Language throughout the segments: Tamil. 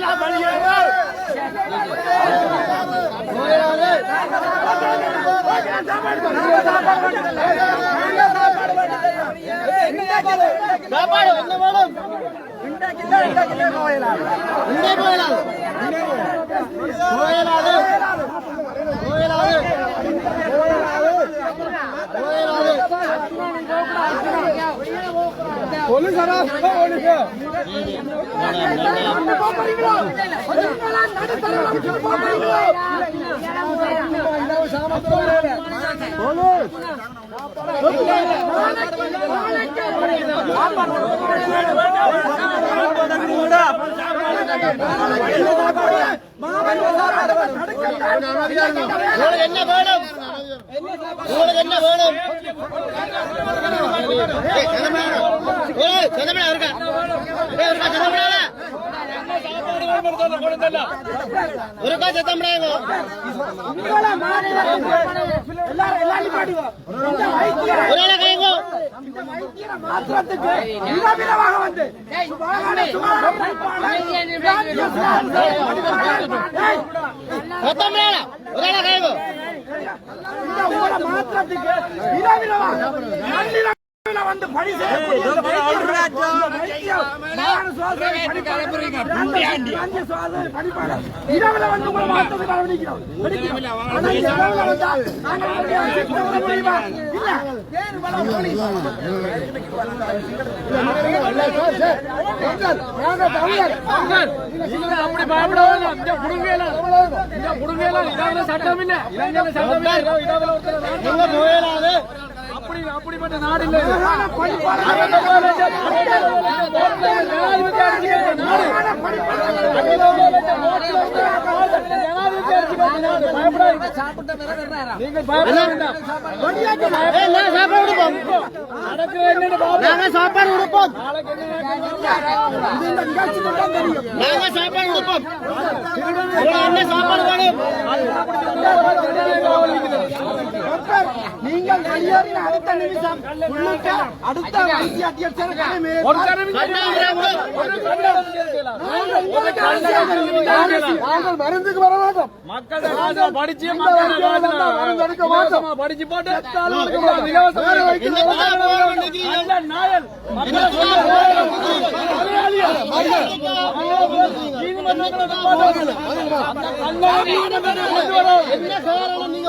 சாப்பாடு இங்கே போயலாது போயலாது போயலாது உங்களுக்கு என்ன வேணும் உங்களுக்கு என்ன வேணும் ஏய், இருக்கா? இருக்கா இருக்கா சத்தமிடாங்க ஒரு ஆளை கைங்கோ சத்தமிடாங்க ஒரு ஆளை கைங்கோ வந்து பணி. இரவுல வந்து உங்களை மாற்றத்துக்கு அனுமதிக்கிறோம். ஆனா இரவுல வந்தா நாங்கள் முடியுமா? இல்ல. இவ்வளவு போலீஸ்? அப்படி பயப்பட வேண்டாம் இந்த குடுங்கையில இந்த குடுங்கையில சட்டம் இல்ல சட்டம் இல்ல அப்படிப்பட்ட நாடு இல்ல. இது. மாகாண பணிப்பாளர், அறுபத்தொன்பது லட்சம் மக்கள் வெளியேறின அடுத்த நிமிஷம் உள்ளுக்க அடுத்த வைத்திய அத்தியட்சர் கடமை நாங்கள் மருந்துக்கு வர மாட்டோம் மக்கள் படிச்சு மக்கள் இலவசமா படிச்சு போட்டு நாயல். என்ன காரணம் நீங்க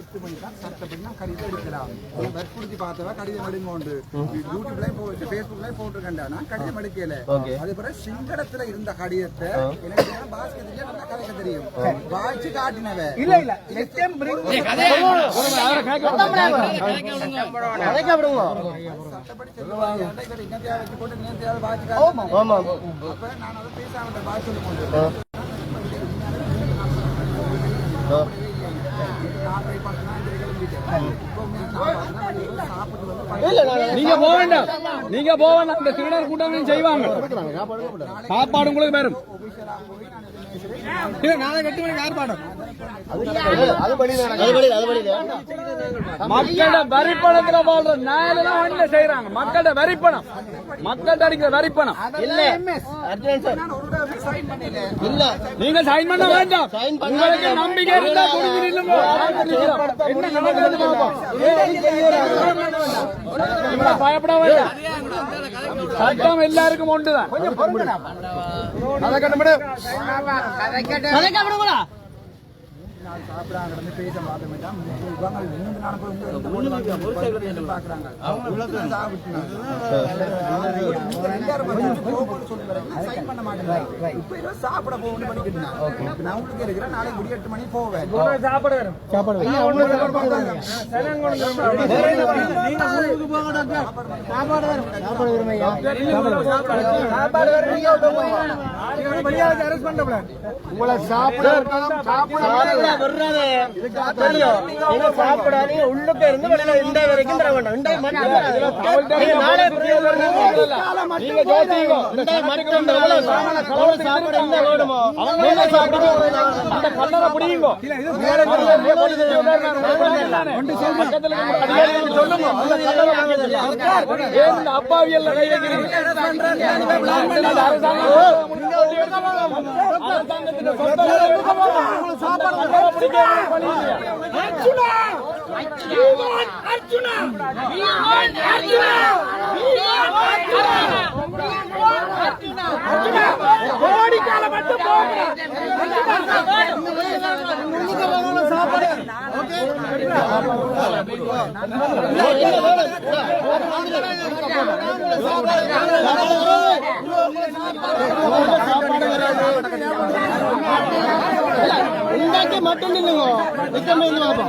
ஹாஸ்பிட்டல்ஸ்ல வெசிலங்க. வெசிலுக்கு என்ன நடக்குது? சத்தம் போடாங்க வற்புறுத்தி பார்த்தவ கடிதம் எடுங்கோண்டு. யூடியூப்லயும் போட்டு ஃபேஸ்புக்லயும் போட்டுருக்கேன்டா. நான் கடிதம் எடுக்கல. அது பிறகு சிங்களத்துல இருந்த கடிதத்தை எனக்கு பாஸ்கெட்லயே நல்லா கதைக்க தெரியும். வாய்ச்சி காட்டினவ. இல்ல இல்ல. சட்டப்படி நான் அதை பேசாம வாய் சொல்லி கொண்டு நீங்க போக வேண்டாம். நீங்க போக வேண்டாம். இந்த திருடர் கூட்டம் செய்வாங்க. சாப்பாடு உங்களுக்கு வரும் மக்களோட வரிப்பணத்துல வாழ்ற நாயெல்லாம் வண்டியில செய்யறாங்க மக்களோட வரிப்பணம். மக்கள்கிட்ட அடிக்கிற வரிப்பணம். இல்ல. நீங்க சைன் பண்ண வேண்டாம். உங்களுக்கு நம்பிக்கை இருந்தா. என்ன பயப்பட வேண்டாம் சட்டம் எல்லாருக்கும் ஒன்றுதான் கதைக்க விடுங்களா நாள் சாப்பிடாங்க பேச இவங்க மூன்று நாள் பார்க்கறாங்க. ஏதோ சாப்பிட போகணும்னு பண்ணிக்கிட்டு. நான் உங்களுக்கு இருக்கிறேன் நாளைக்கு எட்டு மணி போவேன். சாப்பாடு வரும் சாப்பாடு சாப்பிட நீங்க சாப்பிடாதீங்க உள்ளுக்கு இருந்து வெளியில இந்த வரைக்கும் தர வேண்டாம் இந்த அரசாங்கம் சாப்பாடு அர்ஜுனா அர்ஜுனா அர்ஜுனா அர்ஜுனா கோடிக்கால மட்டும் போகிறேன் இந்தாக்கி மட்டும் நில்லுங்க. நிக்கமே இல்லை பாப்பா.